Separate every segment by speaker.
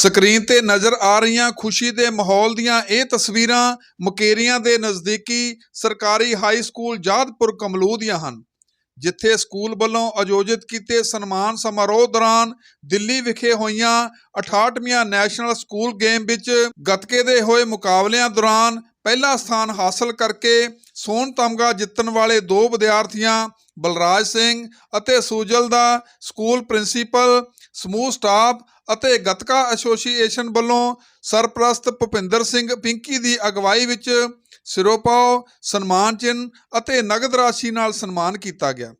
Speaker 1: Screen ਤੇ ਨਜ਼ਰ ਆ ਰਹੀਆਂ ਖੁਸ਼ੀ ਦੇ ਮਾਹੌਲ ਦੀਆਂ ਇਹ ਤਸਵੀਰਾਂ ਮੁਕੇਰੀਆਂ ਦੇ ਨਜ਼ਦੀਕੀ ਸਰਕਾਰੀ ਹਾਈ ਸਕੂਲ ਜਾਦਪੁਰ ਕਮਲੂ ਦੀਆਂ ਹਨ, ਜਿੱਥੇ ਸਕੂਲ ਵੱਲੋਂ ਆਯੋਜਿਤ ਕੀਤੇ ਸਨਮਾਨ ਸਮਾਰੋਹ ਦੌਰਾਨ ਦਿੱਲੀ ਵਿਖੇ ਹੋਈਆਂ 68ਵੀਂ ਨੈਸ਼ਨਲ ਸਕੂਲ ਗੇਮ ਵਿੱਚ ਗੱਤਕੇ ਦੇ ਹੋਏ ਮੁਕਾਬਲਿਆਂ ਦੌਰਾਨ ਪਹਿਲਾ ਸਥਾਨ ਹਾਸਲ ਕਰਕੇ ਸੋਨ ਤਮਗਾ ਜਿੱਤਣ ਵਾਲੇ ਦੋ ਵਿਦਿਆਰਥੀਆਂ ਬਲਰਾਜ ਸਿੰਘ ਅਤੇ ਸੂਜਲ ਦਾ ਸਕੂਲ ਪ੍ਰਿੰਸੀਪਲ ਸਮੂਹ ਸਟਾਫ ਅਤੇ ਗੱਤਕਾ ਐਸੋਸੀਏਸ਼ਨ ਵੱਲੋਂ ਸਰਪ੍ਰਸਤ ਭੁਪਿੰਦਰ ਸਿੰਘ ਪਿੰਕੀ ਦੀ ਅਗਵਾਈ ਵਿੱਚ ਸਿਰੋਪਾਓ ਸਨਮਾਨ ਚਿੰਨ੍ਹ ਅਤੇ ਨਗਦ ਰਾਸ਼ੀ ਨਾਲ ਸਨਮਾਨ ਕੀਤਾ ਗਿਆ।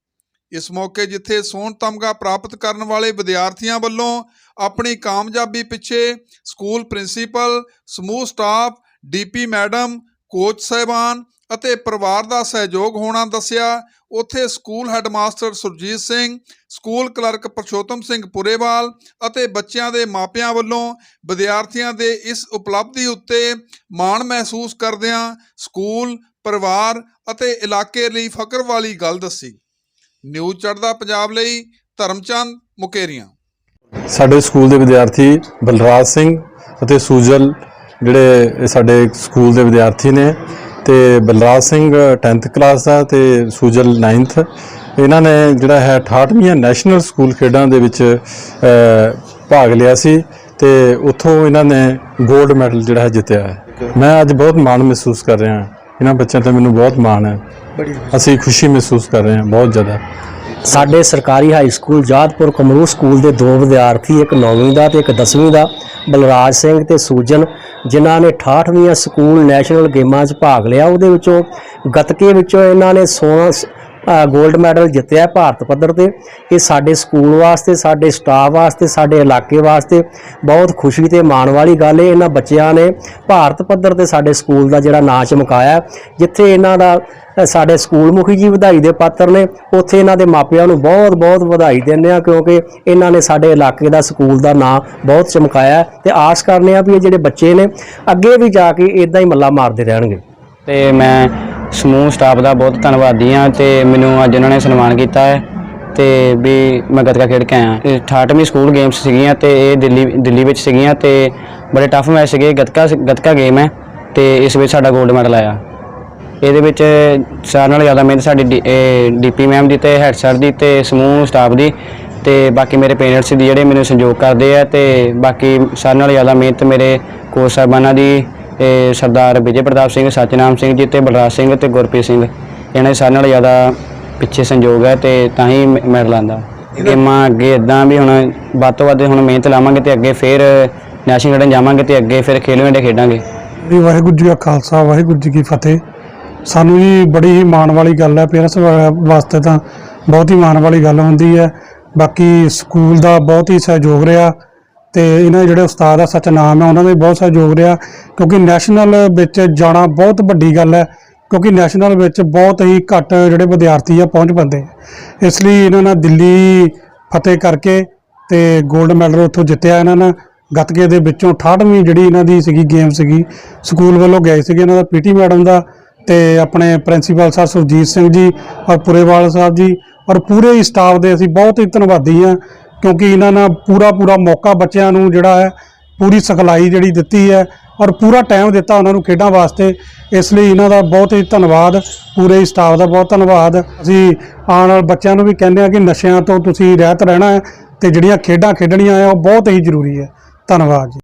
Speaker 1: ਇਸ ਮੌਕੇ ਜਿੱਥੇ ਸੋਨ ਤਮਗਾ ਪ੍ਰਾਪਤ ਕਰਨ ਵਾਲੇ ਵਿਦਿਆਰਥੀਆਂ ਵੱਲੋਂ ਆਪਣੀ ਕਾਮਯਾਬੀ ਪਿੱਛੇ ਸਕੂਲ ਪ੍ਰਿੰਸੀਪਲ, ਸਮੂਹ ਸਟਾਫ ਡੀਪੀ ਮੈਡਮ, ਕੋਚ ਸਹਿਬਾਨ ਅਤੇ ਪਰਿਵਾਰ ਦਾ ਸਹਿਯੋਗ ਹੋਣਾ ਦੱਸਿਆ। ਉੱਥੇ school headmaster Surjit Singh, school clerk Parshotam Singh Purewal ਅਤੇ ਬੱਚਿਆਂ ਦੇ ਮਾਪਿਆਂ ਵੱਲੋਂ ਵਿਦਿਆਰਥੀਆਂ ਦੇ ਇਸ ਉਪਲਬਧੀ ਉੱਤੇ ਮਾਣ ਮਹਿਸੂਸ ਕਰਦਿਆਂ ਸਕੂਲ, ਪਰਿਵਾਰ ਅਤੇ ਇਲਾਕੇ ਲਈ ਫਕਰ ਵਾਲੀ ਗੱਲ ਦੱਸੀ। ਨਿਊਜ਼ ਚੜ੍ਹਦਾ ਪੰਜਾਬ ਲਈ ਧਰਮਚੰਦ ਮੁਕੇਰੀਆਂ।
Speaker 2: ਸਾਡੇ ਸਕੂਲ ਦੇ ਵਿਦਿਆਰਥੀ ਬਲਰਾਜ ਸਿੰਘ ਅਤੇ ਸੂਜਲ, ਜਿਹੜੇ ਸਾਡੇ ਸਕੂਲ ਦੇ ਵਿਦਿਆਰਥੀ ਨੇ ਤੇ ਬਲਰਾਜ ਸਿੰਘ 10th ਕਲਾਸ ਦਾ ਤੇ ਸੂਜਲ 9th ਇਹਨਾਂ ਨੇ ਜਿਹੜਾ ਹੈ 68ਵੀਂ ਨੈਸ਼ਨਲ ਸਕੂਲ ਖੇਡਾਂ ਦੇ ਵਿੱਚ ਭਾਗ ਲਿਆ ਸੀ ਤੇ ਉੱਥੋਂ ਇਹਨਾਂ ਨੇ 골ਡ ਮੈਡਲ ਜਿਹੜਾ ਹੈ ਜਿੱਤਿਆ ਹੈ। ਮੈਂ ਅੱਜ ਬਹੁਤ ਮਾਣ ਮਹਿਸੂਸ ਕਰ ਰਿਹਾ ਹਾਂ। ਇਹਨਾਂ ਬੱਚਿਆਂ ਤੇ ਮੈਨੂੰ ਬਹੁਤ ਮਾਣ ਹੈ। ਅਸੀਂ ਖੁਸ਼ੀ ਮਹਿਸੂਸ ਕਰ ਰਹੇ ਹਾਂ ਬਹੁਤ ਜ਼ਿਆਦਾ।
Speaker 3: ਸਾਡੇ ਸਰਕਾਰੀ high school Jadpur Kamru school ਦੇ ਦੋ ਵਿਦਿਆਰਥੀ, ਇੱਕ 9ਵੀਂ ਦਾ ਤੇ ਇੱਕ 10ਵੀਂ ਦਾ, ਬਲਰਾਜ ਸਿੰਘ ਤੇ ਸੂਜਨ, ਜਿਨ੍ਹਾਂ ਨੇ 68ਵੀਂ ਸਕੂਲ ਨੈਸ਼ਨਲ ਗੇਮਾਂ 'ਚ ਭਾਗ ਲਿਆ। ਉਹਦੇ ਵਿੱਚੋਂ ਗੱਤਕੇ ਵਿੱਚੋਂ ਇਹਨਾਂ ਨੇ ਸੋਨਾ 골ਡ ਮੈਡਲ ਜਿੱਤਿਆ ਭਾਰਤ ਪੱਧਰ ਤੇ। ਇਹ ਸਾਡੇ ਸਕੂਲ ਵਾਸਤੇ, ਸਾਡੇ ਸਟਾਫ ਵਾਸਤੇ, ਸਾਡੇ ਇਲਾਕੇ ਵਾਸਤੇ ਬਹੁਤ ਖੁਸ਼ੀ ਤੇ ਮਾਣ ਵਾਲੀ ਗੱਲ ਹੈ ਇਹਨਾਂ ਬੱਚਿਆਂ ਨੇ ਭਾਰਤ ਪੱਧਰ ਤੇ ਸਾਡੇ ਸਕੂਲ ਦਾ ਜਿਹੜਾ ਨਾਂ ਚਮਕਾਇਆ, ਜਿੱਥੇ ਇਹਨਾਂ ਦਾ ਸਾਡੇ ਸਕੂਲ ਮੁਖੀ ਜੀ ਵਧਾਈ ਦੇ ਪਾਤਰ ਨੇ, ਉੱਥੇ ਇਹਨਾਂ ਦੇ ਮਾਪਿਆਂ ਨੂੰ ਬਹੁਤ ਬਹੁਤ ਵਧਾਈ ਦਿੰਦੇ ਆ ਕਿਉਂਕਿ ਇਹਨਾਂ ਨੇ ਸਾਡੇ ਇਲਾਕੇ ਦਾ ਸਕੂਲ ਦਾ ਨਾਂ ਬਹੁਤ ਚਮਕਾਇਆ। ਹੈ ਤੇ ਆਸ ਕਰਨੇ ਆ ਵੀ ਇਹ ਜਿਹੜੇ ਬੱਚੇ ਨੇ, ਅੱਗੇ ਵੀ ਜਾ ਕੇ ਇਦਾਂ ਹੀ ਮੱਲਾ ਮਾਰਦੇ ਰਹਿਣਗੇ।
Speaker 4: ਤੇ ਮੈਂ ਸਮੂਹ ਸਟਾਫ ਦਾ ਬਹੁਤ ਧੰਨਵਾਦੀ ਹਾਂ ਤੇ ਮੈਨੂੰ ਅੱਜ ਉਹਨਾਂ ਨੇ ਸਨਮਾਨ ਕੀਤਾ ਹੈ ਤੇ ਵੀ ਮੈਂ ਗੱਤਕਾ ਖੇਡ ਕੇ ਆਇਆ। ਇਹ 68ਵੀਂ ਸਕੂਲ ਗੇਮਸ ਸੀਗੀਆਂ ਤੇ ਇਹ ਦਿੱਲੀ ਦਿੱਲੀ ਵਿੱਚ ਸੀਗੀਆਂ ਤੇ ਬੜੇ ਟਫ ਮੈਚ ਸੀਗੇ। ਗੱਤਕਾ ਗੱਤਕਾ ਗੇਮ ਹੈ ਤੇ ਇਸ ਵਿੱਚ ਸਾਡਾ 골ਡ ਮੈਡਲ ਆਇਆ। ਇਹਦੇ ਵਿੱਚ ਸਾਰਿਆਂ ਨਾਲੋਂ ਜ਼ਿਆਦਾ ਮਿਹਨਤ ਸਾਡੀ ਡੀਪੀ ਮੈਮ ਦੀ ਤੇ ਹੈਡ ਸਰ ਦੀ ਤੇ ਸਮੂਹ ਸਟਾਫ ਦੀ ਤੇ ਬਾਕੀ ਮੇਰੇ ਪੇਰੈਂਟਸ ਦੀ ਜਿਹੜੇ ਮੈਨੂੰ ਸਹਿਯੋਗ ਕਰਦੇ ਆ ਤੇ ਬਾਕੀ ਸਾਰਿਆਂ ਨਾਲੋਂ ਜ਼ਿਆਦਾ ਮਿਹਨਤ ਮੇਰੇ ਕੋਚ ਸਾਹਿਬਾਨਾਂ ਦੀ ਇਹ ਸਰਦਾਰ ਵਿਜੇ ਪ੍ਰਤਾਪ ਸਿੰਘ ਸਤਨਾਮ ਸਿੰਘ ਜੀ ਤੇ ਬਲਰਾਜ ਸਿੰਘ ਤੇ ਗੁਰਪ੍ਰੀਤ ਸਿੰਘ। ਇਹਨਾਂ ਦੇ ਸਾਰਿਆਂ ਨਾਲੋਂ ਜ਼ਿਆਦਾ ਪਿੱਛੇ ਸੰਯੋਗ ਹੈ ਤੇ ਤਾਂ ਹੀ ਮੈਡਲ ਆਂਦਾ ਗੇਮਾਂ ਅੱਗੇ ਇਦਾਂ ਵੀ ਹੁਣ ਵੱਧ ਤੋਂ ਵੱਧ ਹੁਣ ਮਿਹਨਤ ਲਾਵਾਂਗੇ ਤੇ ਅੱਗੇ ਫਿਰ ਨੈਸ਼ਨਲ ਖੇਡਣ ਜਾਵਾਂਗੇ ਤੇ ਅੱਗੇ ਫਿਰ ਖੇਲੋ ਇੰਡੀਆ ਖੇਡਾਂਗੇ।
Speaker 5: ਜੀ ਵਾਹਿਗੁਰੂ ਜੀ ਕਾ ਖਾਲਸਾ ਵਾਹਿਗੁਰੂ ਜੀ ਕੀ ਫਤਿਹ। ਸਾਨੂੰ ਜੀ ਬੜੀ ਹੀ ਮਾਣ ਵਾਲੀ ਗੱਲ ਹੈ ਪੇਰੈਂਟਸ ਵਾਸਤੇ ਤਾਂ ਬਹੁਤ ਹੀ ਮਾਣ ਵਾਲੀ ਗੱਲ ਹੁੰਦੀ ਹੈ। ਬਾਕੀ ਸਕੂਲ ਦਾ ਬਹੁਤ ਹੀ ਸਹਿਯੋਗ ਰਿਹਾ। ਤੇ ਇਹਨਾਂ ਦੇ ਜਿਹੜੇ ਉਸਤਾਦ ਆ ਸਚਨਾਮ ਹੈ, ਉਹਨਾਂ ਦਾ ਵੀ ਬਹੁਤ ਸਹਿਯੋਗ ਰਿਹਾ, ਕਿਉਂਕਿ ਨੈਸ਼ਨਲ ਵਿੱਚ ਜਾਣਾ ਬਹੁਤ ਵੱਡੀ ਗੱਲ ਹੈ, ਕਿਉਂਕਿ ਨੈਸ਼ਨਲ ਵਿੱਚ ਬਹੁਤ ਹੀ ਘੱਟ ਜਿਹੜੇ ਵਿਦਿਆਰਥੀ ਆ, ਪਹੁੰਚ ਪਾਉਂਦੇ ਆ। ਇਸ ਲਈ ਇਹਨਾਂ ਨਾਲ ਦਿੱਲੀ, ਫਤਿਹ ਕਰਕੇ ਤੇ 골ਡ ਮੈਡਲ ਉੱਥੋਂ ਜਿੱਤਿਆ ਇਹਨਾਂ ਨੇ ਗੱਤਕੇ ਦੇ ਵਿੱਚੋਂ 68ਵੀਂ ਜਿਹੜੀ ਇਹਨਾਂ ਦੀ ਸੀਗੀ ਗੇਮ ਸੀਗੀ, ਸਕੂਲ ਵੱਲੋਂ ਗਏ ਸੀਗੇ ਇਹਨਾਂ ਦਾ ਪੀਟੀ ਮੈਡਮ ਦਾ ਤੇ ਆਪਣੇ ਪ੍ਰਿੰਸੀਪਲ ਸਾਹਿਬ ਸੁਰਜੀਤ ਸਿੰਘ ਜੀ ਔਰ ਪੁਰੇਵਾਲ ਸਾਹਿਬ ਜੀ ਔਰ ਪੂਰੇ ਹੀ ਸਟਾਫ ਦੇ ਅਸੀਂ ਬਹੁਤ ਹੀ ਧੰਨਵਾਦੀ ਹਾਂ ਕਿਉਂਕਿ ਇਹਨਾਂ ਨਾਲ ਪੂਰਾ ਪੂਰਾ ਮੌਕਾ ਬੱਚਿਆਂ ਨੂੰ ਜਿਹੜਾ ਹੈ, ਪੂਰੀ ਸਿਖਲਾਈ ਜਿਹੜੀ ਦਿੱਤੀ ਹੈ ਔਰ ਪੂਰਾ ਟਾਈਮ ਦਿੱਤਾ ਉਹਨਾਂ ਨੂੰ ਖੇਡਾਂ ਵਾਸਤੇ। ਇਸ ਲਈ ਇਹਨਾਂ ਦਾ ਬਹੁਤ ਹੀ ਧੰਨਵਾਦ, ਪੂਰੇ ਸਟਾਫ ਦਾ ਬਹੁਤ ਧੰਨਵਾਦ। ਅਸੀਂ ਆਉਣ ਵਾਲੇ ਬੱਚਿਆਂ ਨੂੰ ਵੀ ਕਹਿੰਦੇ ਆ ਕਿ ਨਸ਼ਿਆਂ ਤੋਂ ਤੁਸੀਂ ਰਹਿਤ ਰਹਿਣਾ ਹੈ ਤੇ ਜਿਹੜੀਆਂ ਖੇਡਾਂ ਖੇਡਣੀਆਂ ਆ ਉਹ ਬਹੁਤ ਹੀ ਜ਼ਰੂਰੀ ਹੈ। ਧੰਨਵਾਦ ਜੀ।